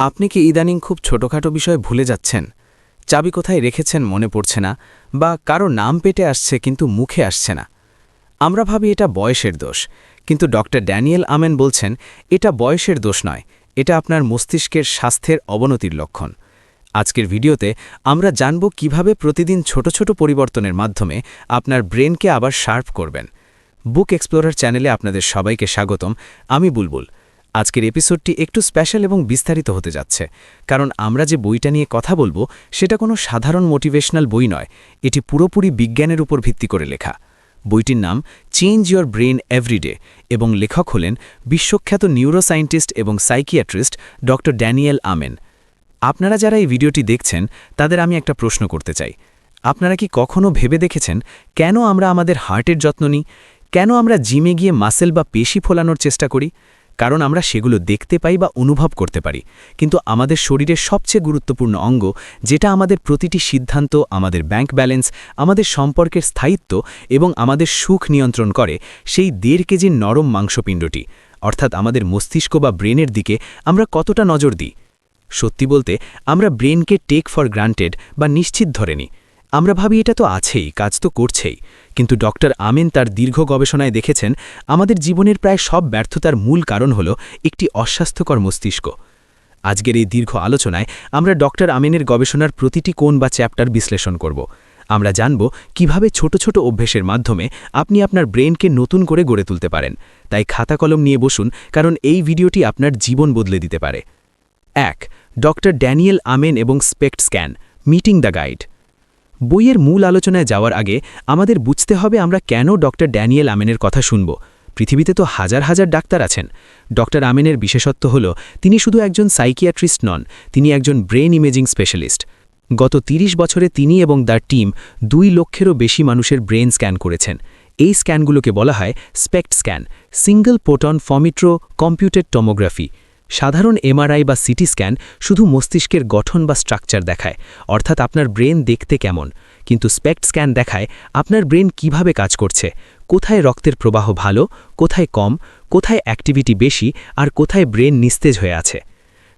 আপনি কি ইদানিং খুব ছোটখাটো বিষয় ভুলে যাচ্ছেন? চাবি কোথায় রেখেছেন মনে পড়ছে না, বা কারও নাম পেটে আসছে কিন্তু মুখে আসছে না? আমরা ভাবি এটা বয়সের দোষ, কিন্তু ডক্টর ড্যানিয়েল আমেন বলছেন, এটা বয়সের দোষ নয়, এটা আপনার মস্তিষ্কের স্বাস্থ্যের অবনতির লক্ষণ। আজকের ভিডিওতে আমরা জানব কীভাবে প্রতিদিন ছোট ছোট পরিবর্তনের মাধ্যমে আপনার ব্রেনকে আবার শার্প করবেন। বুক এক্সপ্লোরার চ্যানেলে আপনাদের সবাইকে স্বাগতম, আমি বুলবুল। আজকের এপিসোডটি একটু স্পেশাল এবং বিস্তারিত হতে যাচ্ছে। কারণ আমরা যে বইটা নিয়ে কথা বলব, সেটা কোনো সাধারণ মোটিভেশনাল বই নয়, এটি পুরোপুরি বিজ্ঞানের উপর ভিত্তি করে লেখা। বইটির নাম চেঞ্জ ইয়োর ব্রেন এভরিডে এবং লেখক হলেন বিশ্বখ্যাত নিউরোসায়েন্টিস্ট এবং সাইকিয়াট্রিস্ট ড ড্যানিয়েল আমেন। আপনারা যারা এই ভিডিওটি দেখছেন, তাদের আমি একটা প্রশ্ন করতে চাই। আপনারা কি কখনো ভেবে দেখেছেন কেন আমরা আমাদের হার্টের যত্ন নিই? কেন আমরা জিমে গিয়ে মাসেল বা পেশি ফোলানোর চেষ্টা করি? কারণ আমরা সেগুলো দেখতে পাই বা অনুভব করতে পারি। কিন্তু আমাদের শরীরের সবচেয়ে গুরুত্বপূর্ণ অঙ্গ, যেটা আমাদের প্রতিটি সিদ্ধান্ত, আমাদের ব্যাংক ব্যালেন্স আমাদের সম্পর্কের স্থায়িত্ব এবং আমাদের সুখ নিয়ন্ত্রণ করে, সেই দেড় কেজির নরম মাংসপিণ্ডটি। অর্থাৎ আমাদের মস্তিষ্ক বা ব্রেনের দিকে আমরা কতটা নজর দিই? সত্যি বলতে, আমরা ব্রেনকে টেক ফর গ্রান্টেড বা নিশ্চিত ধরে নিই। আমরা ভাবি এটা তো আছেই, কাজ তো করছেই। কিন্তু ডক্টর আমেন তার দীর্ঘ গবেষণায় দেখেছেন, আমাদের জীবনের প্রায় সব ব্যর্থতার মূল কারণ হল একটি অস্বাস্থ্যকর মস্তিষ্ক। আজকের এই দীর্ঘ আলোচনায় আমরা ডক্টর আমেনের গবেষণার প্রতিটি কোণ বা চ্যাপ্টার বিশ্লেষণ করব। আমরা জানব কীভাবে ছোট ছোট অভ্যেসের মাধ্যমে আপনি আপনার ব্রেনকে নতুন করে গড়ে তুলতে পারেন। তাই খাতা কলম নিয়ে বসুন, কারণ এই ভিডিওটি আপনার জীবন বদলে দিতে পারে। এক, ডক্টর ড্যানিয়েল আমেন এবং SPECT scan, meeting the guide. বইয়ের মূল আলোচনায় যাওয়ার আগে আমাদের বুঝতে হবে আমরা কেন ডক্টর ড্যানিয়েল আমেনের কথা শুনব। পৃথিবীতে তো হাজার হাজার ডাক্তার আছেন। ডক্টর আমেনের বিশেষত্ব হল, তিনি শুধু একজন সাইকিয়াট্রিস্ট নন, তিনি একজন ব্রেন ইমেজিং স্পেশালিস্ট। গত ৩০ বছরে তিনি এবং তার টিম দুই লক্ষেরও বেশি মানুষের ব্রেন স্ক্যান করেছেন। এই স্ক্যানগুলোকে বলা হয় স্পেক্ট স্ক্যান, সিঙ্গল পোটন ফমিট্রো কম্পিউটেড টমোগ্রাফি। সাধারণ এমআরআই বা সিটি স্ক্যান শুধু মস্তিষ্কের গঠন বা স্ট্রাকচার দেখায়, অর্থাৎ আপনার ব্রেন দেখতে কেমন। কিন্তু স্পেক্ট স্ক্যান দেখায় আপনার ব্রেন কীভাবে কাজ করছে, কোথায় রক্তের প্রবাহ ভালো, কোথায় কম, কোথায় অ্যাক্টিভিটি বেশি আর কোথায় ব্রেন নিস্তেজ হয়ে আছে।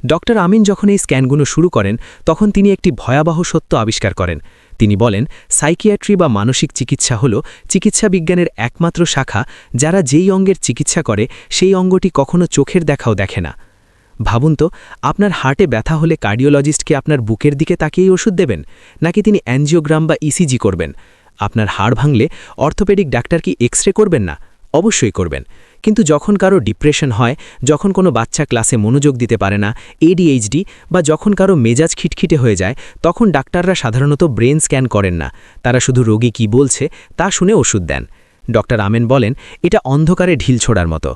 ডক্টর আমিন যখন এই স্ক্যানগুলো শুরু করেন, তখন তিনি একটি ভয়াবহ সত্য আবিষ্কার করেন। তিনি বলেন, সাইকিয়াট্রি বা মানসিক চিকিৎসা হল চিকিৎসা বিজ্ঞানের একমাত্র শাখা যারা যেই অঙ্গের চিকিৎসা করে, সেই অঙ্গটি কখনো চোখের দেখাও দেখে না। ভাবুন তো, আপনার হার্টে ব্যথা হলে কার্ডিওলজিস্টকে আপনার বুকের দিকে তাকিয়েই ওষুধ দেবেন, নাকি তিনি অ্যানজিওগ্রাম বা ইসিজি করবেন? আপনার হাড় ভাঙলে অর্থোপেডিক ডাক্তার কি এক্স করবেন না? অবশ্যই করবেন। কিন্তু যখন কারও ডিপ্রেশন হয়, যখন কোনো বাচ্চা ক্লাসে মনোযোগ দিতে পারে না এডিএইচডি বা যখন কারও মেজাজ খিটখিটে হয়ে যায়, তখন ডাক্তাররা সাধারণত ব্রেন স্ক্যান করেন না। তারা শুধু রোগী কি বলছে তা শুনে ওষুধ দেন। ডক্টর আমেন বলেন, এটা অন্ধকারে ঢিল ছোড়ার মতো।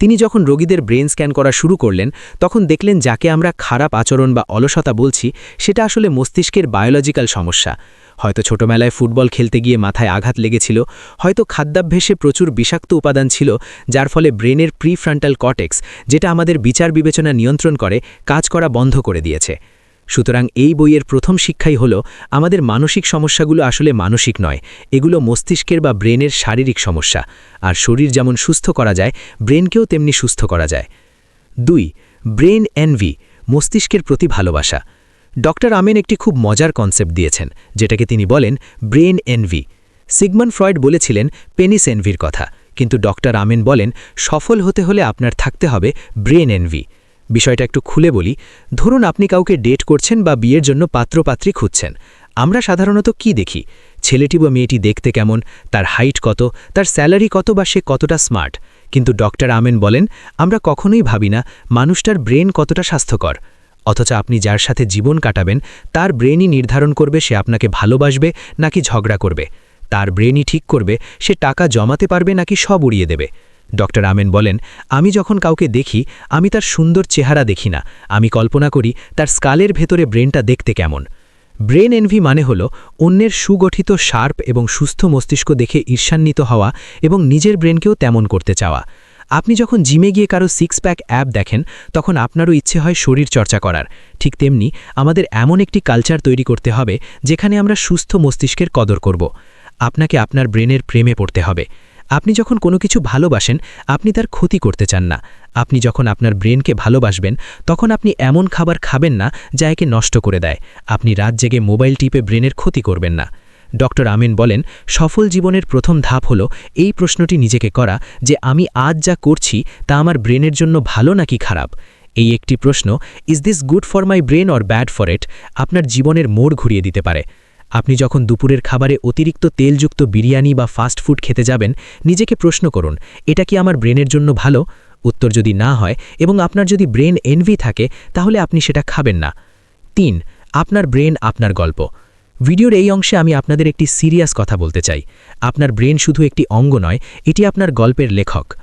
তিনি যখন রোগীদের ব্রেন স্ক্যান করা শুরু করলেন, তখন দেখলেন যাকে আমরা খারাপ আচরণ বা অলসতা বলছি, সেটা আসলে মস্তিষ্কের বায়োলজিক্যাল সমস্যা। হয়তো ছোটবেলায় ফুটবল খেলতে গিয়ে মাথায় আঘাত লেগেছিল, হয়তো খাদ্যাভ্যাসে প্রচুর বিষাক্ত উপাদান ছিল, যার ফলে ব্রেনের প্রিফ্রন্টাল কটেক্স যেটা আমাদের বিচার বিবেচনা নিয়ন্ত্রণ করে, কাজ করা বন্ধ করে দিয়েছে। সুতরাং এই বইয়ের প্রথম শিক্ষাই হল, আমাদের মানসিক সমস্যাগুলো আসলে মানসিক নয়, এগুলো মস্তিষ্কের বা ব্রেনের শারীরিক সমস্যা। আর শরীর যেমন সুস্থ করা যায়, ব্রেনকেও তেমনি সুস্থ করা যায়। দুই, ব্রেন এনভি, মস্তিষ্কের প্রতি ভালোবাসা। ডক্টর আমেন একটি খুব মজার কনসেপ্ট দিয়েছেন, যেটাকে তিনি বলেন ব্রেন এনভি। সিগমন ফ্রয়েড বলেছিলেন পেনিস এনভির কথা, কিন্তু ডক্টর আমেন বলেন, সফল হতে হলে আপনার থাকতে হবে ব্রেন এনভি। বিষয়টা একটু খুলে বলি। ধরুন আপনি কাউকে ডেট করছেন বা বিয়ের জন্য পাত্রপাত্রী খুঁজছেন। আমরা সাধারণত কি দেখি? ছেলেটি বা মেয়েটি দেখতে কেমন? তার হাইট কত? তার স্যালারি কত বা সে কতটা স্মার্ট? কিন্তু ডক্টর আমেন বলেন, আমরা কখনোই ভাবি না মানুষটার ব্রেন কতটা স্বাস্থ্যকর। অথচ আপনি যার সাথে জীবন কাটাবেন, তার ব্রেনই নির্ধারণ করবে সে আপনাকে ভালোবাসবে নাকি ঝগড়া করবে। তার ব্রেনই ঠিক করবে, সে টাকা জমাতে পারবে নাকি সব উড়িয়ে দেবে। ডক্টর আমেন বলেন, আমি যখন কাউকে দেখি, আমি তার সুন্দর চেহারা দেখি না। আমি কল্পনা করি, তার স্কালের ভেতরে ব্রেনটা দেখতে কেমন। ব্রেন এনভি মানে হল, অন্যের সুগঠিত শার্প এবং সুস্থ মস্তিষ্ক দেখে ঈর্ষান্বিত হওয়া এবং নিজের ব্রেনকেও তেমন করতে চাওয়া। আপনি যখন জিমে গিয়ে কারও সিক্স প্যাক অ্যাপ দেখেন, তখন আপনারও ইচ্ছে হয় শরীর চর্চা করার। ঠিক তেমনি, আমাদের এমন একটি কালচার তৈরি করতে হবে, যেখানে আমরা সুস্থ মস্তিষ্কের কদর করব। আপনাকে আপনার ব্রেনের প্রেমে পড়তে হবে। আপনি যখন কোনো কিছু ভালোবাসেন, আপনি তার ক্ষতি করতে চান না। আপনি যখন আপনার ব্রেনকে ভালোবাসবেন, তখন আপনি এমন খাবার খাবেন না যা একে নষ্ট করে দেয়। আপনি রাত জেগে মোবাইল টিপে ব্রেনের ক্ষতি করবেন না। ডক্টর আমিন বলেন, সফল জীবনের প্রথম ধাপ হল এই প্রশ্নটি নিজেকে করা যে আমি আজ যা করছি, তা আমার ব্রেনের জন্য ভালো নাকি খারাপ? এই একটি প্রশ্ন, is this good for my brain or bad for it? আপনার জীবনের মোড় ঘুরিয়ে দিতে পারে। আপনি যখন দুপুরের খাবারে অতিরিক্ত তেলযুক্ত বিরিয়ানি বা ফাস্ট ফুড খেতে যাবেন, নিজেকে প্রশ্ন করুন, এটা কি আমার ব্রেনের জন্য ভালো? উত্তর যদি না হয় এবং আপনার যদি ব্রেন এনভি থাকে, তাহলে আপনি সেটা খাবেন না। তিন, আপনার ব্রেন আপনার গল্প। ভিডিওর এই অংশে আমি আপনাদের একটি সিরিয়াস কথা বলতে চাই। আপনার ব্রেন শুধু একটি অঙ্গ নয়, এটি আপনার গল্পের লেখক।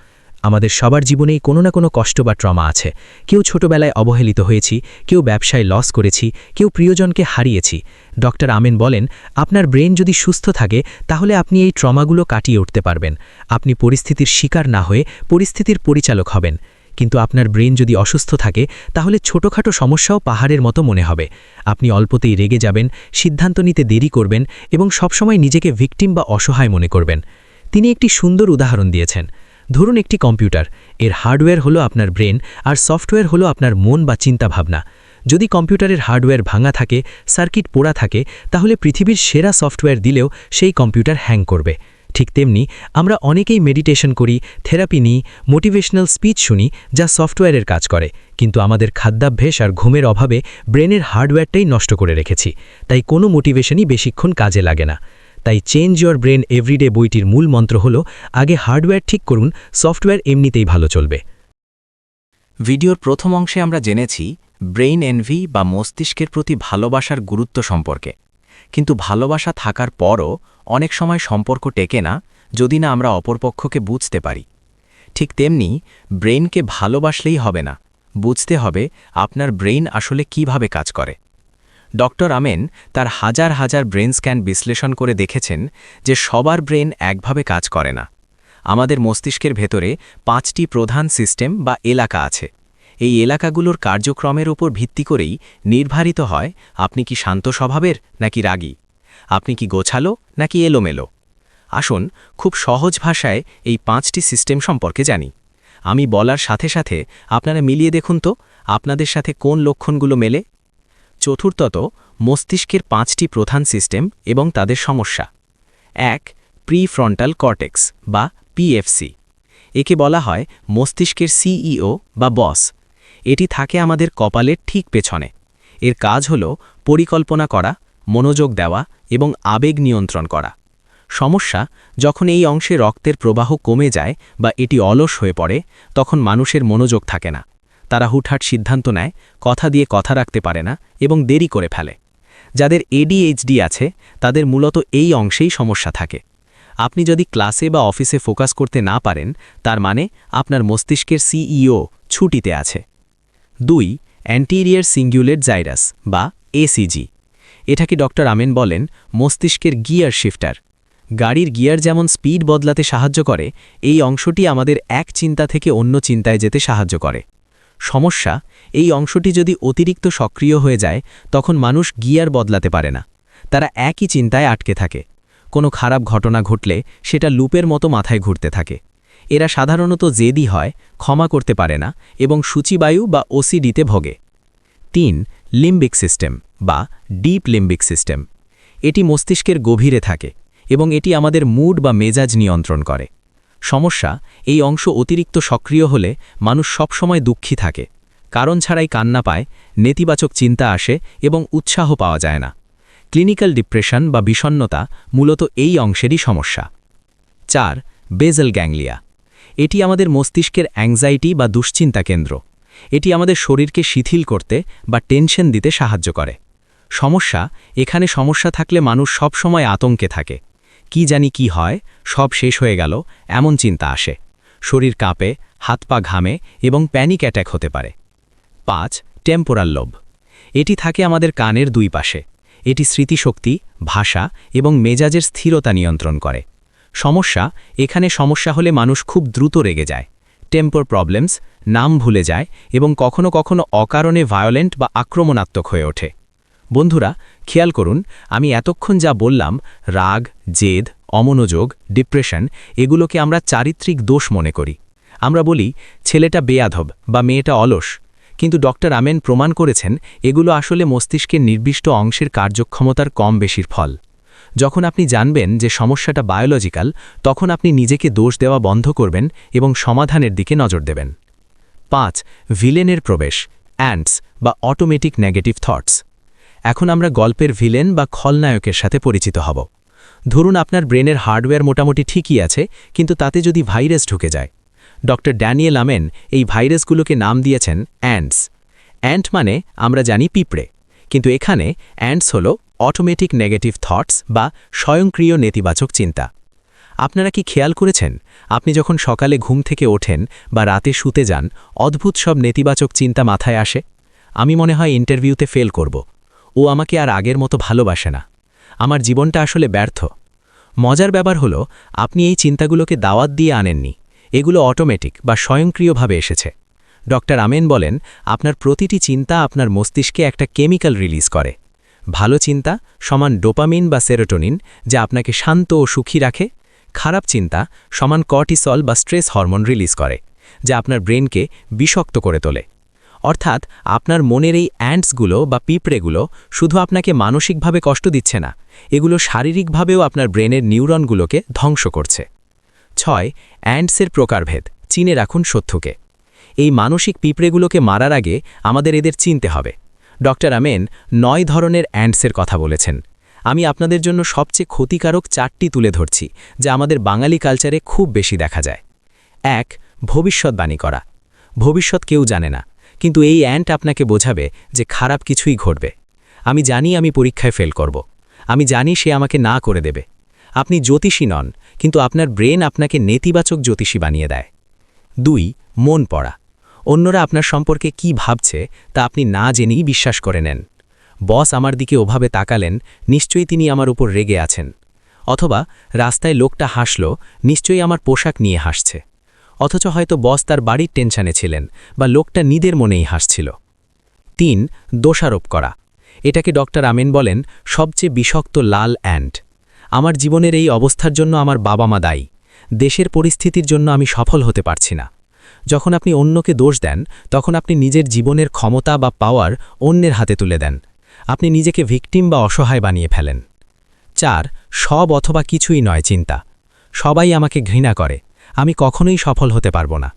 আমাদের সবার জীবনেই কোনো না কোনো কষ্ট বা ট্রমা আছে। কেউ ছোটবেলায় অবহেলিত হয়েছি, কেউ ব্যবসায় লস করেছি, কেউ প্রিয়জনকে হারিয়েছি। ডক্টর আমেন বলেন, আপনার ব্রেন যদি সুস্থ থাকে, তাহলে আপনি এই ট্রমাগুলো কাটিয়ে উঠতে পারবেন। আপনি পরিস্থিতির শিকার না হয়ে পরিস্থিতির পরিচালক হবেন। কিন্তু আপনার ব্রেন যদি অসুস্থ থাকে, তাহলে ছোটোখাটো সমস্যাও পাহাড়ের মতো মনে হবে। আপনি অল্পতেই রেগে যাবেন, সিদ্ধান্ত নিতে দেরি করবেন এবং সবসময় নিজেকে ভিকটিম বা অসহায় মনে করবেন। তিনি একটি সুন্দর উদাহরণ দিয়েছেন। ধরুন একটি কম্পিউটার। এর হার্ডওয়্যার হলো আপনার ব্রেন আর সফটওয়্যার হলো আপনার মন বা চিন্তাভাবনা। যদি কম্পিউটারের হার্ডওয়্যার ভাঙা থাকে, সার্কিট পোড়া থাকে, তাহলে পৃথিবীর সেরা সফটওয়্যার দিলেও সেই কম্পিউটার হ্যাং করবে। ঠিক তেমনি আমরা অনেকেই মেডিটেশন করি, থেরাপি নিই, মোটিভেশনাল স্পিচ শুনি যা সফটওয়্যারের কাজ করে। কিন্তু আমাদের খাদ্যাভ্যাস আর ঘুমের অভাবে ব্রেনের হার্ডওয়্যারটাই নষ্ট করে রেখেছি। তাই কোনো মোটিভেশনই বেশিক্ষণ কাজে লাগে না। তাই চেঞ্জ ইয়োর ব্রেন এভরিডে বইটির মূল মন্ত্র হল, আগে হার্ডওয়্যার ঠিক করুন, সফটওয়্যার এমনিতেই ভালো চলবে। ভিডিওর প্রথম অংশে আমরা জেনেছি, ব্রেইন এনভি বা মস্তিষ্কের প্রতি ভালোবাসার গুরুত্ব সম্পর্কে। কিন্তু ভালোবাসা থাকার পরও অনেক সময় সম্পর্ক টেকে না, যদি না আমরা অপরপক্ষকে বুঝতে পারি। ঠিক তেমনি, ব্রেইনকে ভালোবাসলেই হবে না। বুঝতে হবে, আপনার ব্রেইন আসলে কীভাবে কাজ করে। ডক্টর আমেন তার হাজার হাজার ব্রেন স্ক্যান বিশ্লেষণ করে দেখেছেন যে সবার ব্রেন একভাবে কাজ করে না। আমাদের মস্তিষ্কের ভেতরে পাঁচটি প্রধান সিস্টেম বা এলাকা আছে। এই এলাকাগুলোর কার্যক্রমের উপর ভিত্তি করেই নির্ধারিত হয়, আপনি কি শান্ত স্বভাবের নাকি রাগী? আপনি কি গোছালো নাকি এলোমেলো? আসুন খুব সহজ ভাষায় এই পাঁচটি সিস্টেম সম্পর্কে জানি। আমি বলার সাথে সাথে আপনারা মিলিয়ে দেখুন তো, আপনাদের সাথে কোন লক্ষণগুলো মেলে চতুর্থত মস্তিষ্কের পাঁচটি প্রধান সিস্টেম এবং তাদের সমস্যা। এক, প্রিফ্রন্টাল কর্টেক্স বা পিএফসি। একে বলা হয় মস্তিষ্কের সিইও বা বস। এটি থাকে আমাদের কপালের ঠিক পেছনে। এর কাজ হল পরিকল্পনা করা, মনোযোগ দেওয়া এবং আবেগ নিয়ন্ত্রণ করা। সমস্যা, যখন এই অংশে রক্তের প্রবাহ কমে যায় বা এটি অলস হয়ে পড়ে, তখন মানুষের মনোযোগ থাকে না। তারা হুটহাট সিদ্ধান্ত নেয়, কথা দিয়ে কথা রাখতে পারে না এবং দেরি করে ফেলে। যাদের এডিএইচডি আছে, তাদের মূলত এই অংশেই সমস্যা থাকে। আপনি যদি ক্লাসে বা অফিসে ফোকাস করতে না পারেন, তার মানে আপনার মস্তিষ্কের সিইও ছুটিতে আছে। দুই অ্যান্টিরিয়ার সিঙ্গুলেট জাইরাস বা এসিজি এটাকে ডক্টর আমেন বলেন, মস্তিষ্কের গিয়ার শিফটার। গাড়ির গিয়ার যেমন স্পিড বদলাতে সাহায্য করে, এই অংশটি আমাদের এক চিন্তা থেকে অন্য চিন্তায় যেতে সাহায্য করে। সমস্যা, এই অংশটি যদি অতিরিক্ত সক্রিয় হয়ে যায়, তখন মানুষ গিয়ার বদলাতে পারে না। তারা একই চিন্তায় আটকে থাকে। কোনো খারাপ ঘটনা ঘটলে সেটা লুপের মতো মাথায় ঘুরতে থাকে। এরা সাধারণত জেদি হয়, ক্ষমা করতে পারে না এবং সূচিবায়ু বা ওসিডিতে ভোগে। তিন, লিম্বিক সিস্টেম বা ডিপ লিম্বিক সিস্টেম। এটি মস্তিষ্কের গভীরে থাকে এবং এটি আমাদের মুড বা মেজাজ নিয়ন্ত্রণ করে। সমস্যা, এই অংশ অতিরিক্ত সক্রিয় হলে মানুষ সবসময় দুঃখী থাকে। কারণ ছাড়াই কান্না পায়, নেতিবাচক চিন্তা আসে এবং উৎসাহ পাওয়া যায় না। ক্লিনিক্যাল ডিপ্রেশন বা বিষণ্নতা মূলত এই অংশেরই সমস্যা। চার, বেজেল গ্যাংলিয়া। এটি আমাদের মস্তিষ্কের অ্যাংজাইটি বা দুশ্চিন্তা কেন্দ্র। এটি আমাদের শরীরকে শিথিল করতে বা টেনশন দিতে সাহায্য করে। সমস্যা, এখানে সমস্যা থাকলে মানুষ সবসময় আতঙ্কে থাকে। কি জানি কি হয়, সব শেষ হয়ে গেল, এমন চিন্তা আসে। শরীর কাঁপে, হাত পা ঘামে এবং প্যানিক অ্যাট্যাক হতে পারে। পাঁচ টেম্পোরাল লোভ এটি থাকে আমাদের কানের দুই পাশে। এটি স্মৃতিশক্তি, ভাষা এবং মেজাজের স্থিরতা নিয়ন্ত্রণ করে। সমস্যা, এখানে সমস্যা হলে মানুষ খুব দ্রুত রেগে যায়। টেম্পোর প্রবলেমস নাম ভুলে যায় এবং কখনো কখনো অকারণে ভায়োলেন্ট বা আক্রমণাত্মক হয়ে ওঠে। বন্ধুরা, খেয়াল করুন, আমি এতক্ষণ যা বললাম, রাগ, জেদ, অমনোযোগ, ডিপ্রেশন, এগুলোকে আমরা চারিত্রিক দোষ মনে করি। আমরা বলি, ছেলেটা বেয়াধব বা মেয়েটা অলস। কিন্তু ডক্টর আমেন প্রমাণ করেছেন, এগুলো আসলে মস্তিষ্কের নির্দিষ্ট অংশের কার্যক্ষমতার কম বেশির ফল। যখন আপনি জানবেন যে সমস্যাটা বায়োলজিক্যাল, তখন আপনি নিজেকে দোষ দেওয়া বন্ধ করবেন এবং সমাধানের দিকে নজর দেবেন। পাঁচ, ভিলেনের প্রবেশ, অ্যান্ডস বা অটোমেটিক নেগেটিভ থটস। এখন আমরা গল্পের ভিলেন বা খলনায়কের সাথে পরিচিত হব। ধরুন আপনার ব্রেনের হার্ডওয়্যার মোটামুটি ঠিকই আছে, কিন্তু তাতে যদি ভাইরাস ঢুকে যায়। ডক্টর ড্যানিয়েল আমেন এই ভাইরাসগুলোকে নাম দিয়েছেন অ্যান্টস। অ্যান্ট মানে আমরা জানি পিঁপড়ে, কিন্তু এখানে অ্যান্টস হল অটোমেটিক নেগেটিভ থটস বা স্বয়ংক্রিয় নেতিবাচক চিন্তা। আপনারা কি খেয়াল করেছেন? আপনি যখন সকালে ঘুম থেকে ওঠেন বা রাতে শুতে যান, অদ্ভুত সব নেতিবাচক চিন্তা মাথায় আসে? আমি মনে হয় ইন্টারভিউতে ফেল করব। ও আমাকে আর আগের মতো ভালোবাসে না। আমার জীবনটা আসলে ব্যর্থ। মজার ব্যাপার হলো, আপনি এই চিন্তাগুলোকে দাওয়াত দিয়ে আনেননি। এগুলো অটোমেটিক বা স্বয়ংক্রিয়ভাবে এসেছে। ডক্টর আমেন বলেন, আপনার প্রতিটি চিন্তা আপনার মস্তিষ্কে একটা কেমিক্যাল রিলিজ করে। ভালো চিন্তা সমান ডোপামিন বা সেরোটোনিন, যা আপনাকে শান্ত ও সুখী রাখে। খারাপ চিন্তা সমান কর্টিসল বা স্ট্রেস হরমোন রিলিজ করে, যা আপনার ব্রেনকে বিষাক্ত করে তোলে। অর্থাৎ আপনার মনের এই অ্যান্টসগুলো বা পিঁপড়েগুলো শুধু আপনাকে মানসিকভাবে কষ্ট দিচ্ছে না, এগুলো শারীরিকভাবেও আপনার ব্রেনের নিউরনগুলোকে ধ্বংস করছে। ছয় অ্যান্টসের প্রকারভেদ, চিনে রাখুন সত্যকে। এই মানসিক পিঁপড়েগুলোকে মারার আগে আমাদের এদের চিনতে হবে। ডক্টর আমেন নয় ধরনের অ্যান্টসের কথা বলেছেন। আমি আপনাদের জন্য সবচেয়ে ক্ষতিকারক চারটি তুলে ধরছি, যা আমাদের বাঙালি কালচারে খুব বেশি দেখা যায়। এক, ভবিষ্যৎবাণী করা। ভবিষ্যৎ কেউ জানে না। কিন্তু এই অ্যান্ট আপনাকে বোঝাবে যে খারাপ কিছুই ঘটবে। আমি জানি আমি পরীক্ষায় ফেল করব। আমি জানি সে আমাকে না করে দেবে। আপনি জ্যোতিষী নন, কিন্তু আপনার ব্রেন আপনাকে নেতিবাচক জ্যোতিষী বানিয়ে দেয়। দুই, মন পড়া। অন্যরা আপনার সম্পর্কে কি ভাবছে তা আপনি না জেনেই বিশ্বাস করে নেন। বস আমার দিকে ওভাবে তাকালেন, নিশ্চয়ই তিনি আমার উপর রেগে আছেন। অথবা রাস্তায় লোকটা হাসল, নিশ্চয়ই আমার পোশাক নিয়ে হাসছে। অথচ হয়তো বস তার বাড়ির টেনশনে ছিলেন বা লোকটা নিদের মনেই হাসছিল। তিন, দোষারোপ করা। এটাকে ডক্টর আমেন বলেন সবচেয়ে বিষাক্ত লাল অ্যান্ড। আমার জীবনের এই অবস্থার জন্য আমার বাবা মা দায়ী। দেশের পরিস্থিতির জন্য আমি সফল হতে পারছি না। যখন আপনি অন্যকে দোষ দেন, তখন আপনি নিজের জীবনের ক্ষমতা বা পাওয়ার অন্যের হাতে তুলে দেন। আপনি নিজেকে ভিকটিম বা অসহায় বানিয়ে ফেলেন। চার, সব অথবা কিছুই নয় চিন্তা। সবাই আমাকে ঘৃণা করে। আমি কখনোই সফল হতে পারব না।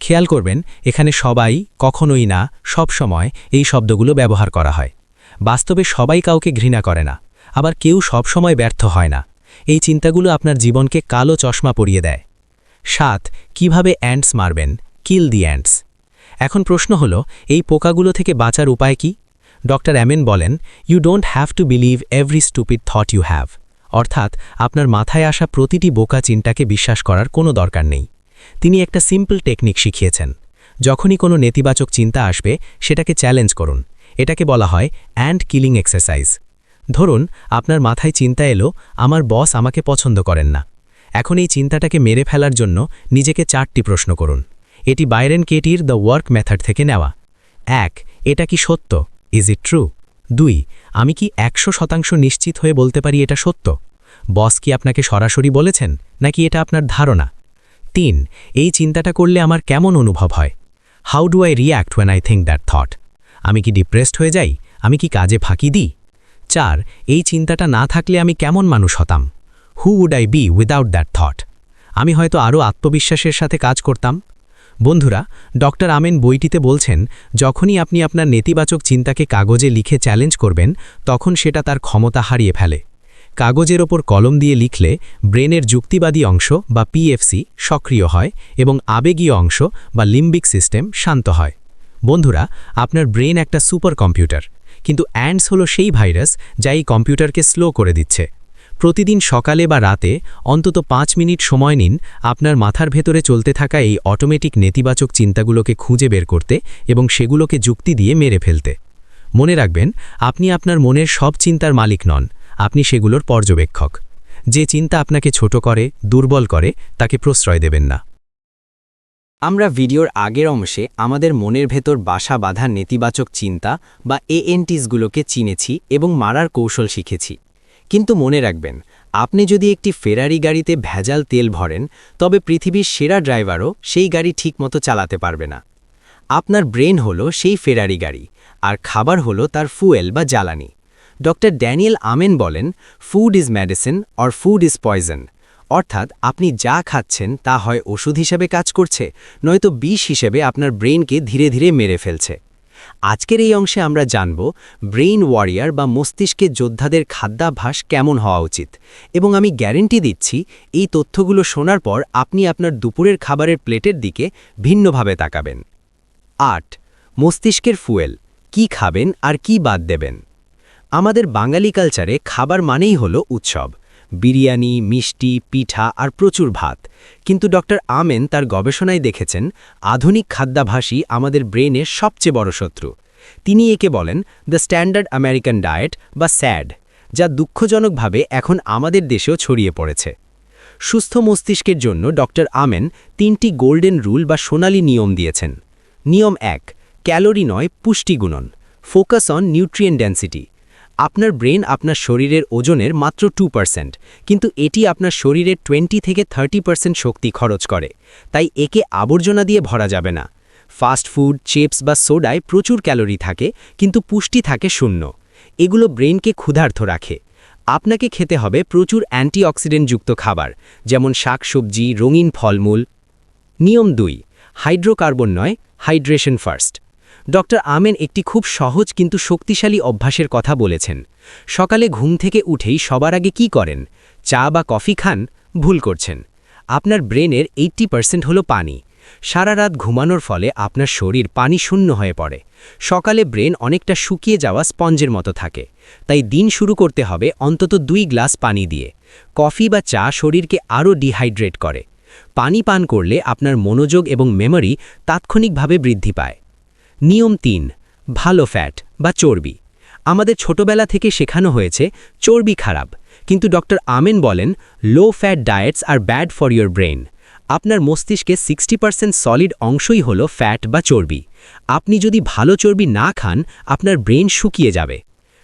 খেয়াল করবেন, এখানে সবাই, কখনোই না, সব সময় এই শব্দগুলো ব্যবহার করা হয়। বাস্তবে সবাই কাউকে ঘৃণা করে না, আবার কেউ সব সময় ব্যর্থ হয় না। এই চিন্তাগুলো আপনার জীবনকে কালো চশমা পরিয়ে দেয়। সাত, কীভাবে অ্যান্টস মারবেন? কিল দি অ্যান্টস এখন প্রশ্ন হল, এই পোকাগুলো থেকে বাঁচার উপায় কি? ডক্টর অ্যামেন বলেন you don't have to believe every stupid thought you have অর্থাৎ আপনার মাথায় আসা প্রতিটি বোকা চিন্তাকে বিশ্বাস করার কোনো দরকার নেই। তিনি একটা সিম্পল টেকনিক শিখিয়েছেন। যখনই কোনো নেতিবাচক চিন্তা আসবে, সেটাকে চ্যালেঞ্জ করুন। এটাকে বলা হয় অ্যান্ড কিলিং এক্সারসাইজ ধরুন, আপনার মাথায় চিন্তা এলো, আমার বস আমাকে পছন্দ করেন না। এখন এই চিন্তাটাকে মেরে ফেলার জন্য নিজেকে চারটি প্রশ্ন করুন। এটি বাইরেন কেটির দ্য ওয়ার্ক মেথড থেকে নেওয়া। এক, এটা কি সত্য? ইজ ইট ট্রু দুই, আমি কি একশো শতাংশ নিশ্চিত হয়ে বলতে পারি এটা সত্য? বস কি আপনাকে সরাসরি বলেছেন, নাকি এটা আপনার ধারণা? তিন, এই চিন্তাটা করলে আমার কেমন অনুভব হয়? How do I react when I think that thought আমি কি ডিপ্রেসড হয়ে যাই? আমি কি কাজে ফাঁকি দিই? চার, এই চিন্তাটা না থাকলে আমি কেমন মানুষ হতাম? Who would I be without that thought আমি হয়তো আরও আত্মবিশ্বাসের সাথে কাজ করতাম বন্ধুরা, ডক্টর আমেন বইটিতে বলছেন, যখনই আপনি আপনার নেতিবাচক চিন্তাকে কাগজে লিখে চ্যালেঞ্জ করবেন, তখন সেটা তার ক্ষমতা হারিয়ে ফেলে। কাগজের ওপর কলম দিয়ে লিখলে ব্রেনের যুক্তিবাদী অংশ বা পিএফসি সক্রিয় হয় এবং আবেগীয় অংশ বা লিম্বিক সিস্টেম শান্ত হয়। বন্ধুরা, আপনার ব্রেন একটা সুপার কম্পিউটার কিন্তু অ্যান্ডস হলো সেই ভাইরাস যা এই কম্পিউটারকে স্লো করে দিচ্ছে। প্রতিদিন সকালে বা রাতে অন্তত পাঁচ মিনিট সময় নিন আপনার মাথার ভেতরে চলতে থাকা এই অটোমেটিক নেতিবাচক চিন্তাগুলোকে খুঁজে বের করতে এবং সেগুলোকে যুক্তি দিয়ে মেরে ফেলতে। মনে রাখবেন, আপনি আপনার মনের সব চিন্তার মালিক নন, আপনি সেগুলোর পর্যবেক্ষক। যে চিন্তা আপনাকে ছোট করে, দুর্বল করে, তাকে প্রশ্রয় দেবেন না। আমরা ভিডিওর আগের অংশে আমাদের মনের ভেতর বাসা বাঁধা নেতিবাচক চিন্তা বা এএনটিসগুলোকে চিনেছি এবং মারার কৌশল শিখেছি। কিন্তু মনে রাখবেন, আপনি যদি একটি ফেরারি গাড়িতে ভেজাল তেল ভরেন, তবে পৃথিবীর সেরা ড্রাইভারও সেই গাড়ি ঠিকমতো চালাতে পারবে না। আপনার ব্রেন হলো সেই ফেরারি গাড়ি, আর খাবার হলো তার ফুয়েল বা জ্বালানি। ডক্টর ড্যানিয়েল আমেন বলেন food is medicine or food is poison অর্থাৎ আপনি যা খাচ্ছেন তা হয় ওষুধ হিসেবে কাজ করছে, নয়তো বিষ হিসেবে আপনার ব্রেনকে ধীরে ধীরে মেরে ফেলছে। আজকের এই অংশে আমরা জানব ব্রেইন ওয়ারিয়ার বা মস্তিষ্কের যোদ্ধাদের খাদ্যাভ্যাস কেমন হওয়া উচিত। এবং আমি গ্যারেন্টি দিচ্ছি, এই তথ্যগুলো শোনার পর আপনি আপনার দুপুরের খাবারের প্লেটের দিকে ভিন্নভাবে তাকাবেন। আট, মস্তিষ্কের ফুয়েল, কি খাবেন আর কি বাদ দেবেন? আমাদের বাঙালি কালচারে খাবার মানেই হলো উৎসব। বিরিয়ানি, মিষ্টি, পিঠা আর প্রচুর ভাত। কিন্তু ডক্টর আমেন তার গবেষণায় দেখেছেন, আধুনিক খাদ্যাভাসই আমাদের ব্রেনের সবচেয়ে বড় শত্রু। তিনি একে বলেন, দ্য স্ট্যান্ডার্ড আমেরিকান ডায়েট বা স্যাড যা দুঃখজনকভাবে এখন আমাদের দেশেও ছড়িয়ে পড়েছে। সুস্থ মস্তিষ্কের জন্য ডক্টর আমেন তিনটি গোল্ডেন রুল বা সোনালি নিয়ম দিয়েছেন। নিয়ম এক, ক্যালোরি নয়, পুষ্টিগুণন। Focus on nutrient density. আপনার ব্রেন আপনার শরীরের ওজনের মাত্র টু পার্সেন্ট কিন্তু এটি আপনার শরীরের টোয়েন্টি থেকে থার্টি পার্সেন্ট শক্তি খরচ করে। তাই একে আবর্জনা দিয়ে ভরা যাবে না। ফাস্ট ফুড চিপস বা সোডায় প্রচুর ক্যালোরি থাকে, কিন্তু পুষ্টি থাকে শূন্য। এগুলো ব্রেনকে ক্ষুধার্থ রাখে। আপনাকে খেতে হবে প্রচুর অ্যান্টিঅক্সিডেন্টযুক্ত খাবার, যেমন শাকসবজি, রঙিন ফলমূল। নিয়ম দুই, হাইড্রোকার্বন নয়, হাইড্রেশন ফার্স্ট। ডক্টর আমেন একটি খুব সহজ কিন্তু শক্তিশালী অভ্যাসের কথা বলেছেন। সকালে ঘুম থেকে উঠেই সবার আগে কি করেন? চা বা কফি খান? ভুল করছেন। আপনার ব্রেনের এইট্টি পার্সেন্ট হল পানি। সারা রাত ঘুমানোর ফলে আপনার শরীর পানি শূন্য হয়ে পড়ে। সকালে ব্রেন অনেকটা শুকিয়ে যাওয়া স্পঞ্জের মতো থাকে। তাই দিন শুরু করতে হবে অন্তত দুই গ্লাস পানি দিয়ে। কফি বা চা শরীরকে আরও ডিহাইড্রেট করে। পানি পান করলে আপনার মনোযোগ এবং মেমরি তাৎক্ষণিকভাবে বৃদ্ধি পায়। নিয়ম তিন, ভালো ফ্যাট বা চর্বি। আমাদের ছোটবেলা থেকে শেখানো হয়েছে, চর্বি খারাপ। কিন্তু ডক্টর আমেন বলেন low fat diets are bad for your brain আপনার মস্তিষ্কে সিক্সটি পার্সেন্ট সলিড অংশই হল ফ্যাট বা চর্বি। আপনি যদি ভালো চর্বি না খান, আপনার ব্রেন শুকিয়ে যাবে।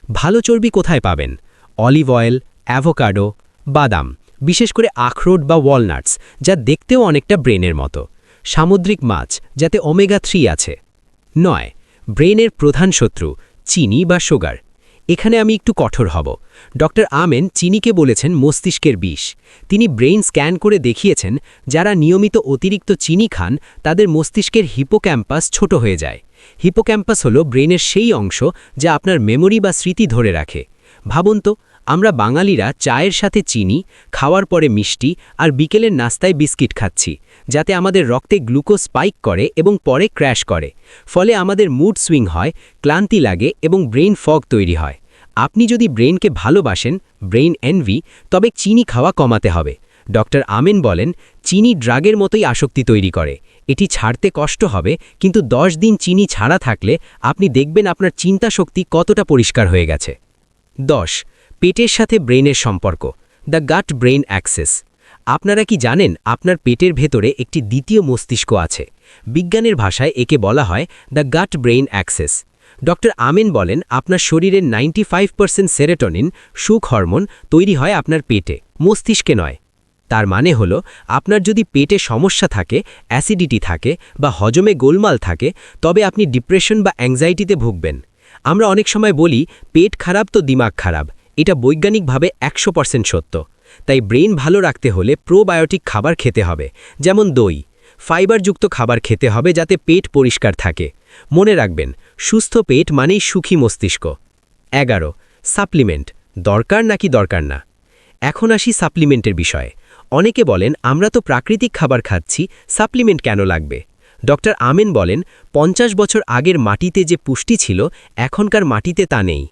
ভালো চর্বি কোথায় পাবেন? অলিভ অয়েল অ্যাভোকাডো বাদাম, বিশেষ করে আখরোট বা ওয়ালনাটস যা দেখতেও অনেকটা ব্রেনের মতো। সামুদ্রিক মাছ, যাতে ওমেগা থ্রি আছে। নয় ব্রেনের প্রধান শত্রু, চিনি বা সুগার। এখানে আমি একটু কঠোর হব। ডক্টর আমেন চিনিকে বলেছেন মস্তিষ্কের বিষ। তিনি ব্রেইন স্ক্যান করে দেখিয়েছেন, যারা নিয়মিত অতিরিক্ত চিনি খান, তাদের মস্তিষ্কের হিপোক্যাম্পাস ছোট হয়ে যায়। হিপোক্যাম্পাস হল ব্রেনের সেই অংশ যা আপনার মেমোরি বা স্মৃতি ধরে রাখে। ভাবুন তো আমরা বাঙালিরা চায়ের সাথে চিনি, খাওয়ার পরে মিষ্টি আর বিকেলের নাস্তায় বিস্কিট খাচ্ছি, যাতে আমাদের রক্তে গ্লুকোজ স্পাইক করে এবং পরে ক্র্যাশ করে। ফলে আমাদের মুড সুইং হয়, ক্লান্তি লাগে এবং ব্রেইন ফগ তৈরি হয়। আপনি যদি ব্রেইনকে ভালোবাসেন, ব্রেইন এনভি, তবে চিনি খাওয়া কমাতে হবে। ডক্টর আমেন বলেন, চিনি ড্রাগের মতোই আসক্তি তৈরি করে। এটি ছাড়তে কষ্ট হবে, কিন্তু দশ দিন চিনি ছাড়া থাকলে আপনি দেখবেন আপনার চিন্তা শক্তি কতটা পরিষ্কার হয়ে গেছে। দশ পেটের সাথে ব্রেনের সম্পর্ক, দ্য গাট ব্রেইন অ্যাক্সেস। আপনারা কি জানেন আপনার পেটের ভেতরে একটি দ্বিতীয় মস্তিষ্ক আছে? বিজ্ঞানের ভাষায় একে বলা হয় the gut brain axis. Doctor Amen বলেন, আপনার শরীরের নাইনটি ফাইভ পার্সেন্ট সেরেটনিন, সুখ হরমোন তৈরি হয় আপনার পেটে, মস্তিষ্কে নয়। তার মানে হলো, আপনার যদি পেটে সমস্যা থাকে, অ্যাসিডিটি থাকে বা হজমে গোলমাল থাকে, তবে আপনি ডিপ্রেশন বা অ্যাংজাইটিতে ভুগবেন। আমরা অনেক সময় বলি, পেট খারাপ তো দিমাগ খারাপ। এটা বৈজ্ঞানিকভাবে একশো পার্সেন্ট সত্য। তাই ব্রেন ভালো রাখতে হলে প্রোবায়োটিক খাবার খেতে হবে, যেমন দই। ফাইবারযুক্ত খাবার খেতে হবে যাতে পেট পরিষ্কার থাকে। মনে রাখবেন, সুস্থ পেট মানেই সুখী মস্তিষ্ক। এগারো, সাপ্লিমেন্ট। দরকার নাকি দরকার না? এখন আসি সাপ্লিমেন্টের বিষয়ে। অনেকে বলেন, আমরা তো প্রাকৃতিক খাবার খাচ্ছি, সাপ্লিমেন্ট কেন লাগবে? ডক্টর আমেন বলেন, পঞ্চাশ বছর আগের মাটিতে যে পুষ্টি ছিল, এখনকার মাটিতে তা নেই।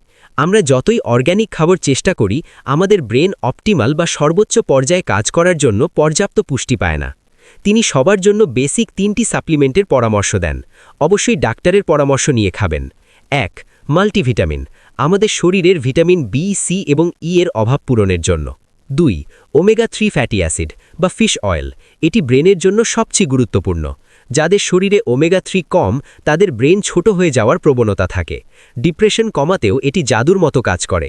আমরা যতই অর্গ্যানিক খাবার চেষ্টা করি, আমাদের ব্রেন অপটিমাল বা সর্বোচ্চ পর্যায়ে কাজ করার জন্য পর্যাপ্ত পুষ্টি পায় না। তিনি সবার জন্য বেসিক তিনটি সাপ্লিমেন্টের পরামর্শ দেন। অবশ্যই ডাক্তারের পরামর্শ নিয়ে খাবেন। এক মাল্টিভিটামিন আমাদের শরীরের ভিটামিন বি সি এবং ই এর অভাব পূরণের জন্য। দুই ওমেগা থ্রি ফ্যাটি অ্যাসিড বা ফিশ অয়েল এটি ব্রেনের জন্য সবচেয়ে গুরুত্বপূর্ণ। যাদের শরীরে ওমেগা থ্রি কম, তাদের ব্রেন ছোট হয়ে যাওয়ার প্রবণতা থাকে। ডিপ্রেশন কমাতেও এটি জাদুর মতো কাজ করে।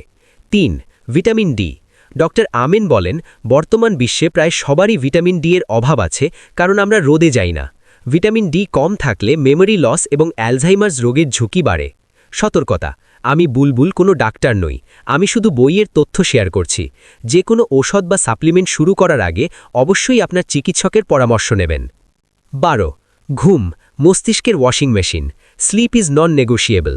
তিন, ভিটামিন ডি। ডক্টর আমিন বলেন, বর্তমান বিশ্বে প্রায় সবারই ভিটামিন ডি এর অভাব আছে, কারণ আমরা রোদে যাই না। ভিটামিন ডি কম থাকলে মেমোরি লস এবং অ্যালঝাইমার্স রোগের ঝুঁকি বাড়ে। সতর্কতা। আমি বুলবুল, কোনো ডাক্তার নই। আমি শুধু বইয়ের তথ্য শেয়ার করছি। যে কোনো ঔষধ বা সাপ্লিমেন্ট শুরু করার আগে অবশ্যই আপনার চিকিৎসকের পরামর্শ নেবেন। বারো ঘুম, মস্তিষ্কের washing machine sleep is non negotiable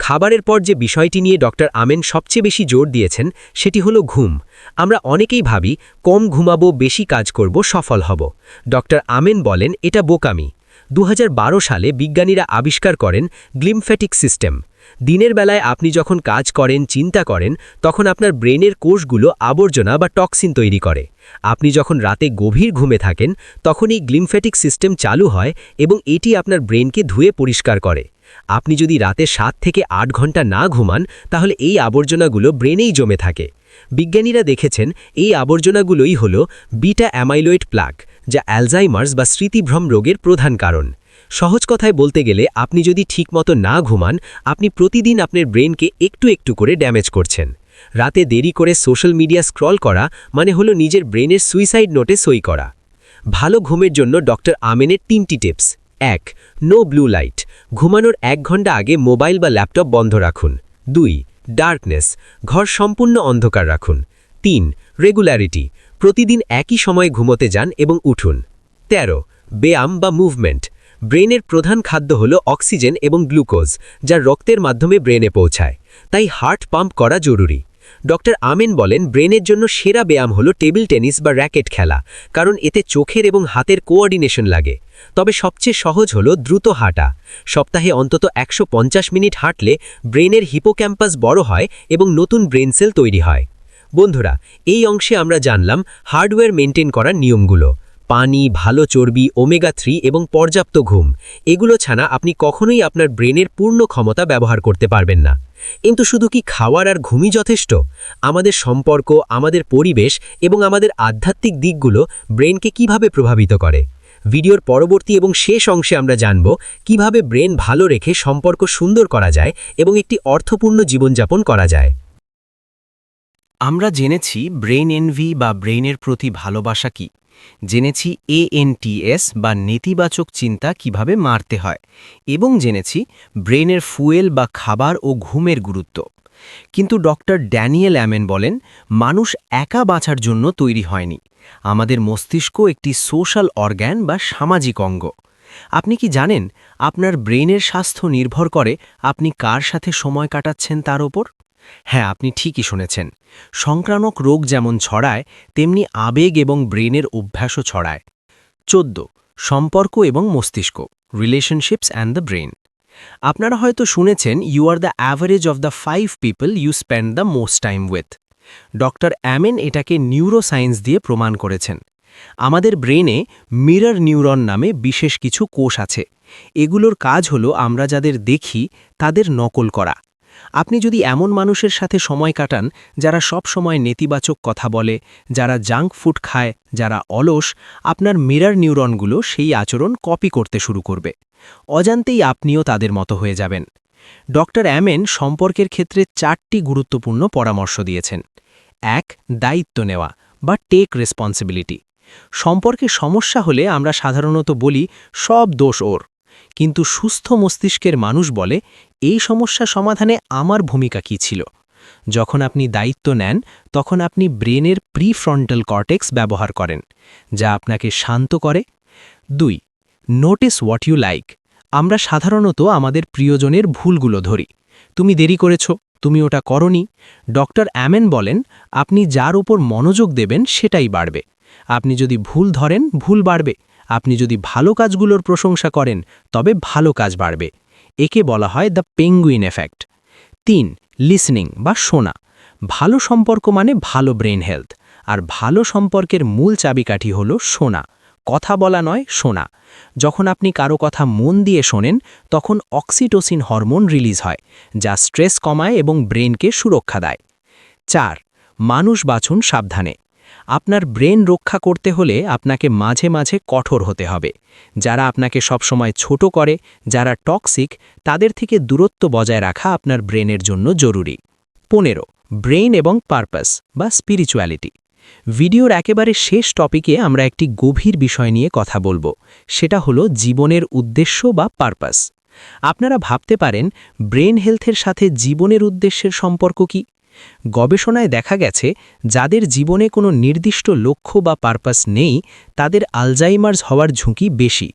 খাবারের পর যে বিষয়টি নিয়ে ডক্টর আমেন সবচেয়ে বেশি জোর দিয়েছেন, সেটি হলো ঘুম। আমরা অনেকেই ভাবি, কম ঘুমাবো, বেশি কাজ করব, সফল হব। ডক্টর আমেন বলেন, এটা বোকামি। দু হাজার বারো সালে বিজ্ঞানীরা আবিষ্কার করেন গ্লিমফ্যাটিক সিস্টেম দিনের বেলায় আপনি যখন কাজ করেন, চিন্তা করেন, তখন আপনার ব্রেনের কোষগুলো আবর্জনা বা টক্সিন তৈরি করে। আপনি যখন রাতে গভীর ঘুমে থাকেন, তখন এই গ্লিমফ্যাটিক সিস্টেম চালু হয় এবং এটি আপনার ব্রেনকে ধুয়ে পরিষ্কার করে। আপনি যদি রাতে সাত থেকে আট ঘণ্টা না ঘুমান, তাহলে এই আবর্জনাগুলো ব্রেনেই জমে থাকে। বিজ্ঞানীরা দেখেছেন, এই আবর্জনাগুলোই হল বিটা অ্যামাইলয়েড প্লাক যা অ্যালজাইমার্স বা স্মৃতিভ্রম রোগের প্রধান কারণ। সহজ কথায় বলতে গেলে আপনি যদি ঠিকমতো না ঘুমান, আপনি প্রতিদিন আপনার ব্রেনকে একটু একটু করে ড্যামেজ করছেন। রাতে দেরি করে সোশ্যাল মিডিয়া স্ক্রল করা মানে হলো নিজের ব্রেনের সুইসাইড নোটে সই করা। ভালো ঘুমের জন্য ডক্টর আমেনের তিনটি টিপস। এক, নো ব্লু লাইট। ঘুমানোর এক ঘণ্টা আগে মোবাইল বা ল্যাপটপ বন্ধ রাখুন। দুই, ডার্কনেস। ঘর সম্পূর্ণ অন্ধকার রাখুন। তিন, রেগুলারিটি। প্রতিদিন একই সময়ে ঘুমোতে যান এবং উঠুন। ১৩ ব্যায়াম বা মুভমেন্ট। ব্রেনের প্রধান খাদ্য হল অক্সিজেন এবং গ্লুকোজ, যা রক্তের মাধ্যমে ব্রেনে পৌঁছায়। তাই হার্ট পাম্প করা জরুরি। ডক্টর আমেন বলেন ব্রেনের জন্য সেরা ব্যায়াম হল টেবিল টেনিস বা র্যাকেট খেলা, কারণ এতে চোখের এবং হাতের কোঅর্ডিনেশন লাগে। তবে সবচেয়ে সহজ হল দ্রুত হাঁটা। সপ্তাহে অন্তত একশো পঞ্চাশ মিনিট হাঁটলে ব্রেনের হিপোক্যাম্পাস বড় হয় এবং নতুন ব্রেন সেল তৈরি হয়। বন্ধুরা, এই অংশে আমরা জানলাম হার্ডওয়্যার মেনটেন করার নিয়মগুলো। পানি, ভালো চর্বি ওমেগা থ্রি এবং পর্যাপ্ত ঘুম। এগুলো ছাড়া আপনি কখনোই আপনার ব্রেনের পূর্ণ ক্ষমতা ব্যবহার করতে পারবেন না। কিন্তু শুধু কি খাওয়ার আর ঘুমই যথেষ্ট? আমাদের সম্পর্ক, আমাদের পরিবেশ এবং আমাদের আধ্যাত্মিক দিকগুলো ব্রেনকে কীভাবে প্রভাবিত করে? ভিডিওর পরবর্তী এবং শেষ অংশে আমরা জানব কীভাবে ব্রেন ভালো রেখে সম্পর্ক সুন্দর করা যায় এবং একটি অর্থপূর্ণ জীবনযাপন করা যায়। আমরা জেনেছি ব্রেন এনভি বা ব্রেইনের প্রতি ভালোবাসা কি। জেনেছি এএনটিএস বা নেতিবাচক চিন্তা কীভাবে মারতে হয় এবং জেনেছি ব্রেনের ফুয়েল বা খাবার ও ঘুমের গুরুত্ব। কিন্তু ডক্টর ড্যানিয়েল অ্যামেন বলেন, মানুষ একা বাঁচার জন্য তৈরি হয়নি। আমাদের মস্তিষ্ক একটি সোশ্যাল অর্গ্যান বা সামাজিক অঙ্গ। আপনি কি জানেন আপনার ব্রেনের স্বাস্থ্য নির্ভর করে আপনি কার সাথে সময় কাটাচ্ছেন তার ওপর? হ্যাঁ আপনি ঠিকই শুনেছেন। সংক্রামক রোগ যেমন ছড়ায়, তেমনি আবেগ এবং ব্রেনের অভ্যাসও ছড়ায়। চোদ্দ, সম্পর্ক এবং মস্তিষ্ক রিলেশনশিপস অ্যান্ড দ্য ব্রেন আপনারা হয়তো শুনেছেন you are the average of the five people you spend the most time with doctor Amen এটাকে নিউরোসায়েন্স দিয়ে প্রমাণ করেছেন। আমাদের ব্রেনে মিরর নিউরন নামে বিশেষ কিছু কোষ আছে। এগুলোর কাজ হলো আমরা যাদের দেখি, তাদের নকল করা। আপনি যদি এমন মানুষের সাথে সময় কাটান, যারা সব সময় নেতিবাচক কথা বলে, যারা জাঙ্ক ফুড খায়, যারা অলস, আপনার মিরর নিউরনগুলো সেই আচরণ কপি করতে শুরু করবে। অজান্তেই আপনিও তাদের মতো হয়ে যাবেন। ডক্টর অ্যামেন সম্পর্কের ক্ষেত্রে চারটি গুরুত্বপূর্ণ পরামর্শ দিয়েছেন। এক, দায়িত্ব নেওয়া বা টেক রেসপন্সিবিলিটি সম্পর্কে সমস্যা হলে আমরা সাধারণত বলি, সব দোষ ওর। কিন্তু সুস্থ মস্তিষ্কের মানুষ বলে, এই সমস্যা সমাধানে আমার ভূমিকা কী ছিল? যখন আপনি দায়িত্ব নেন, তখন আপনি ব্রেনের প্রিফ্রন্টাল কর্টেক্স ব্যবহার করেন, যা আপনাকে শান্ত করে। দুই, নোটিস হোয়াট ইউ লাইক। আমরা সাধারণত আমাদের প্রিয়জনের ভুলগুলো ধরি। তুমি দেরি করেছ, তুমি ওটা করনি। ডক্টর অ্যামেন বলেন, আপনি যার উপর মনোযোগ দেবেন, সেটাই বাড়বে। আপনি যদি ভুল ধরেন, ভুল বাড়বে। আপনি যদি ভালো কাজগুলোর প্রশংসা করেন, তবে ভালো কাজ বাড়বে। একে বলা হয় দ্য পেঙ্গুইন এফেক্ট। তিন, লিসনিং বা শোনা। ভালো সম্পর্ক মানে ভালো ব্রেন হেলথ, আর ভালো সম্পর্কের মূল চাবিকাঠি হল শোনা। কথা বলা নয়, শোনা। যখন আপনি কারও কথা মন দিয়ে শোনেন, তখন অক্সিটোসিন হরমোন রিলিজ হয়, যা স্ট্রেস কমায় এবং ব্রেনকে সুরক্ষা দেয়। চার, মানুষ বাছুন সাবধানে। আপনার ব্রেন রক্ষা করতে হলে আপনাকে মাঝে মাঝে কঠোর হতে হবে। যারা আপনাকে সবসময় ছোট করে, যারা টক্সিক তাদের থেকে দূরত্ব বজায় রাখা আপনার ব্রেনের জন্য জরুরি। পনেরো ব্রেইন এবং পারপাস বা স্পিরিচুয়ালিটি ভিডিওর একেবারে শেষ টপিকে আমরা একটি গভীর বিষয় নিয়ে কথা বলব। সেটা হলো জীবনের উদ্দেশ্য বা পারপাস। আপনারা ভাবতে পারেন, ব্রেন হেলথের সাথে জীবনের উদ্দেশ্যের সম্পর্ক কি? গবেষণায় দেখা গেছে, যাদের জীবনে কোনো নির্দিষ্ট লক্ষ্য বা পারপাস নেই, তাদের আলজাইমার্স হওয়ার ঝুঁকি বেশি।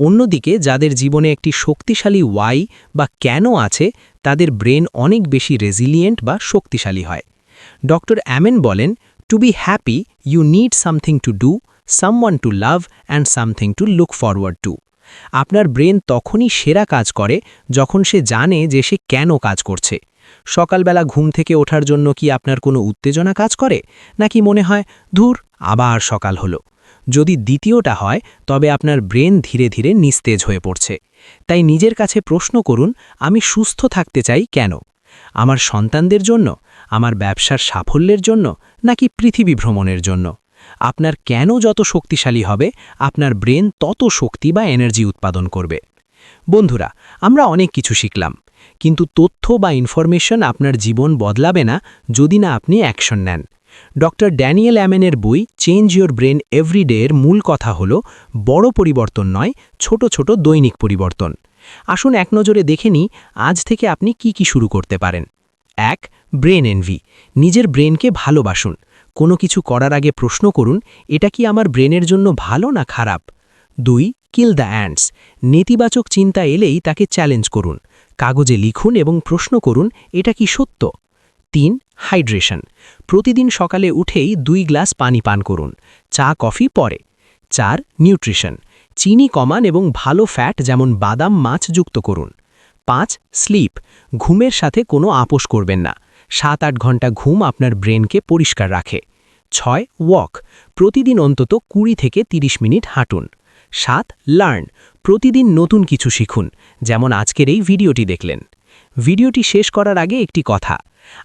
অন্যদিকে, যাদের জীবনে একটি শক্তিশালী ওয়াই বা কেন আছে, তাদের ব্রেন অনেক বেশি রেজিলিয়েন্ট বা শক্তিশালী হয়। ডক্টর অ্যামেন বলেন to be happy you need something to do someone to love and something to look forward to আপনার ব্রেন তখনই সেরা কাজ করে, যখন সে জানে যে সে কেন কাজ করছে। সকালবেলা ঘুম থেকে ওঠার জন্য কি আপনার কোনো উত্তেজনা কাজ করে? নাকি মনে হয়, ধুর, আবার সকাল হলো। যদি দ্বিতীয়টা হয়, তবে আপনার ব্রেন ধীরে ধীরে নিস্তেজ হয়ে পড়ছে। তাই নিজের কাছে প্রশ্ন করুন, আমি সুস্থ থাকতে চাই কেন? আমার সন্তানদের জন্য? আমার ব্যবসার সাফল্যের জন্য? নাকি পৃথিবী ভ্রমণের জন্য? আপনার কেন যত শক্তিশালী হবে, আপনার ব্রেন তত শক্তি বা এনার্জি উৎপাদন করবে। বন্ধুরা, আমরা অনেক কিছু শিখলাম। কিন্তু তথ্য বা ইনফরমেশন আপনার জীবন বদলাবে না যদি না আপনি অ্যাকশন নেন। ডক্টর ড্যানিয়েল অ্যামেনের বই চেঞ্জ ইয়োর ব্রেন এভরিডে এর মূল কথা হল, বড় পরিবর্তন নয়, ছোট ছোট দৈনিক পরিবর্তন। আসুন এক নজরে দেখে নিই, আজ থেকে আপনি কি কি শুরু করতে পারেন। এক, ব্রেন এনভি, নিজের ব্রেনকে ভালোবাসুন। কোনো কিছু করার আগে প্রশ্ন করুন, এটা কি আমার ব্রেনের জন্য ভালো না খারাপ? দুই, কিল দ্য অ্যান্ডস, নেতিবাচক চিন্তা এলেই তাকে চ্যালেঞ্জ করুন। কাগজে লিখুন এবং প্রশ্ন করুন, এটা কি সত্য? তিন, হাইড্রেশন। প্রতিদিন সকালে উঠেই দুই গ্লাস পানি পান করুন। চা, কফি, পরে। চার, নিউট্রিশন। চিনি কমান এবং ভালো ফ্যাট যেমন বাদাম, মাছ যুক্ত করুন। পাঁচ, স্লিপ। ঘুমের সাথে কোনো আপোষ করবেন না। সাত, আট ঘণ্টা ঘুম আপনার ব্রেনকে পরিষ্কার রাখে। ছয়, ওয়াক। প্রতিদিন অন্তত কুড়ি থেকে ৩০ মিনিট হাঁটুন। সাত, লার্ন। প্রতিদিন নতুন কিছু শিখুন, যেমন আজকের এই ভিডিওটি দেখলেন। ভিডিওটি শেষ করার আগে একটি কথা।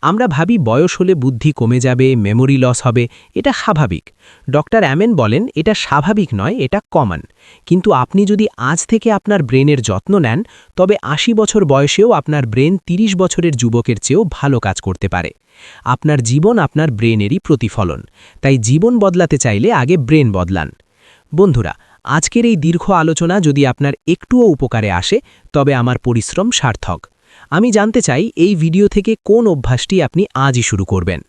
আমরা ভাবি বয়স হলে বুদ্ধি কমে যাবে মেমোরি লস হবে, এটা স্বাভাবিক। ডক্টর অ্যামেন বলেন, এটা স্বাভাবিক নয়, এটা কমন কিন্তু আপনি যদি আজ থেকে আপনার ব্রেনের যত্ন নেন, তবে আশি বছর বয়সেও আপনার ব্রেন ৩০ বছরের যুবকের চেয়েও ভালো কাজ করতে পারে। আপনার জীবন আপনার ব্রেনেরই প্রতিফলন। তাই জীবন বদলাতে চাইলে আগে ব্রেন বদলান। বন্ধুরা আজকের এই দীর্ঘ আলোচনা যদি আপনার একটুও উপকারে আসে, তবে আমার পরিশ্রম সার্থক। আমি জানতে চাই, এই ভিডিও থেকে কোন অভ্যাসটি আপনি আজই শুরু করবেন?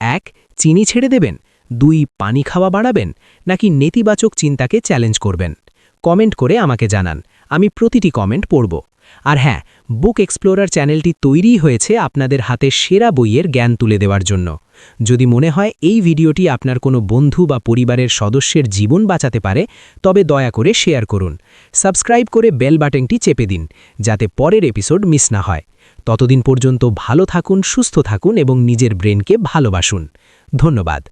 এক, চিনি ছেড়ে দেবেন? দুই, পানি খাওয়া বাড়াবেন? নাকি নেতিবাচক চিন্তাকে চ্যালেঞ্জ করবেন? কমেন্ট করে আমাকে জানান, আমি প্রতিটি কমেন্ট পড়ব। আর হ্যাঁ বুক এক্সপ্লোরার চ্যানেলটি তৈরি হয়েছে আপনাদের হাতে সেরা বইয়ের জ্ঞান তুলে দেওয়ার জন্য। যদি মনে হয় এই ভিডিওটি আপনার কোনো বন্ধু বা পরিবারের সদস্যের জীবন বাঁচাতে পারে, তবে দয়া করে শেয়ার করুন। সাবস্ক্রাইব করে বেল বাটনটি চেপে দিন, যাতে পরের এপিসোড মিস না হয়। ততদিন পর্যন্ত ভালো থাকুন, সুস্থ থাকুন এবং নিজের ব্রেনকে ভালোবাসুন। ধন্যবাদ।